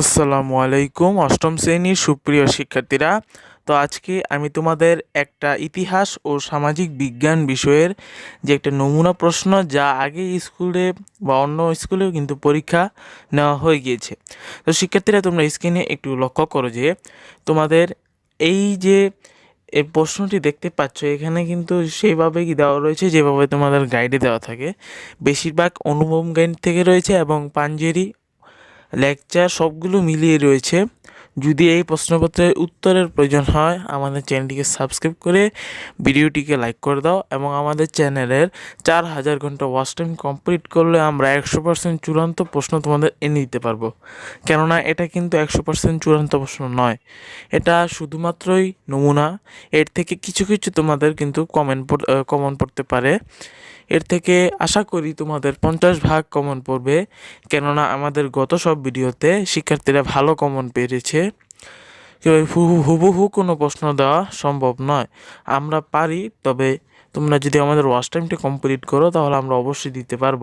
আসসালামু আলাইকুম, অষ্টম শ্রেণির সুপ্রিয় শিক্ষার্থীরা। তো আজকে আমি তোমাদের একটা ইতিহাস ও সামাজিক বিজ্ঞান বিষয়ের যে একটা নমুনা প্রশ্ন যা আগে স্কুলে বা অন্য স্কুলেও কিন্তু পরীক্ষা নেওয়া হয়ে গিয়েছে। তো শিক্ষার্থীরা, তোমরা স্ক্রিনে একটু লক্ষ্য করো যে তোমাদের এই যে এই প্রশ্নটি দেখতে পাচ্ছ, এখানে কিন্তু সেইভাবেই দেওয়া রয়েছে, যেভাবে তোমাদের গাইডে দেওয়া থাকে। বেশিরভাগ অনুপম গাইড থেকে রয়েছে এবং পাঞ্জেরি লেকচার সবগুলো মিলিয়ে রয়েছে। যদি এই প্রশ্নপত্রের উত্তরের প্রয়োজন হয়, আমাদের চ্যানেলটিকে সাবস্ক্রাইব করে ভিডিওটিকে লাইক করে দাও এবং আমাদের চ্যানেলের চার হাজার ঘণ্টা ওয়াচ টাইম কমপ্লিট করলে আমরা একশো পার্সেন্ট চূড়ান্ত প্রশ্ন তোমাদের এনে দিতে পারব। কেননা এটা কিন্তু একশো পার্সেন্ট চূড়ান্ত প্রশ্ন নয়। এটা শুধুমাত্রই নমুনা। এর থেকে কিছু কিছু তোমাদের কিন্তু কমেন্ট কমন পড়তে পারে। এর থেকে আশা করি তোমাদের পঞ্চাশ ভাগ কমন পড়বে। কেননা আমাদের গত সব ভিডিওতে শিক্ষার্থীরা ভালো কমন পেরেছে। হুবহু কোনো প্রশ্ন দেওয়া সম্ভব নয়। আমরা পারি, তবে তোমরা যদি আমাদের ওয়াচ টাইমটি কমপ্লিট করো, তাহলে আমরা অবশ্যই দিতে পারব।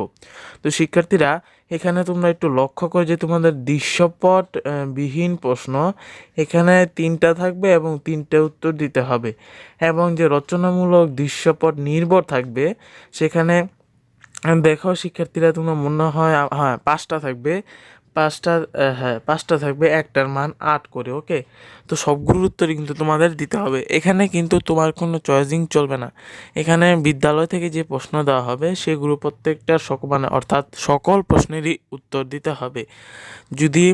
তো শিক্ষার্থীরা, এখানে তোমরা একটু লক্ষ্য করে যে তোমাদের দৃশ্যপট বিহীন প্রশ্ন, এখানে তিনটা থাকবে এবং তিনটে উত্তর দিতে হবে। এবং যে রচনামূলক দৃশ্যপট নির্ভর থাকবে, সেখানে দেখো শিক্ষার্থীরা, তোমরা মনে হয় হ্যাঁ পাঁচটা থাকবে। পাঁচটা হ্যাঁ পাঁচটা থাকবে, একটার মান আট করে ওকে তো সবগুলোর উত্তরই কিন্তু তোমাদের দিতে হবে। এখানে কিন্তু তোমার কোনো চয়েসিং চলবে না। এখানে বিদ্যালয় থেকে যে প্রশ্ন দেওয়া হবে সেগুলো প্রত্যেকটার সক মানে অর্থাৎ সকল প্রশ্নেরই উত্তর দিতে হবে। যদি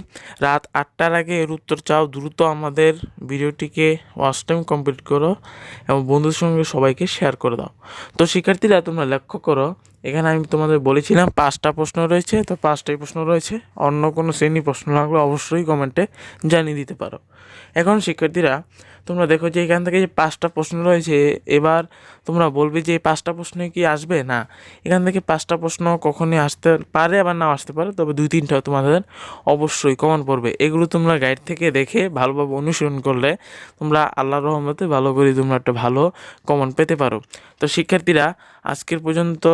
রাত আটটার আগে এর উত্তর চাও, দ্রুত আমাদের ভিডিওটিকে ওয়াচ টাইম কমপ্লিট করো এবং বন্ধুদের সঙ্গে সবাইকে শেয়ার করে দাও। তো শিক্ষার্থীরা, তোমরা লক্ষ্য করো, এখানে আমি তোমাদের বলেছিলাম পাঁচটা প্রশ্ন রয়েছে, তো পাঁচটাই প্রশ্ন রয়েছে। অন্য কোনো শ্রেণি প্রশ্ন লাগলে অবশ্যই কমেন্টে জানিয়ে দিতে পারো। এখন শিক্ষার্থীরা, তোমরা দেখো যে এখান থেকে যে পাঁচটা প্রশ্ন রয়েছে, এবার তোমরা বলবে যে এই পাঁচটা প্রশ্ন কি আসবে? না, এখান থেকে পাঁচটা প্রশ্ন কখনই আসতে পারে, আবার নাও আসতে পারে, তবে দুই তিনটা তোমাদের অবশ্যই কমন পড়বে। এগুলো তোমরা গাইড থেকে দেখে ভালোভাবে অনুসরণ করলে তোমরা আল্লাহ রহমতে ভালো করে তোমরা একটা ভালো কমন পেতে পারো। তো শিক্ষার্থীরা, আজকের পর্যন্ত,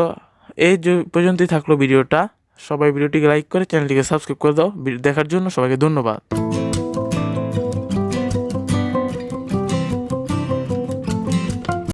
এই পর্যন্তই থাকল ভিডিওটা। সবাই ভিডিওটিকে লাইক করে চ্যানেলটিকে সাবস্ক্রাইব করে দাও। দেখার জন্য সবাইকে ধন্যবাদ।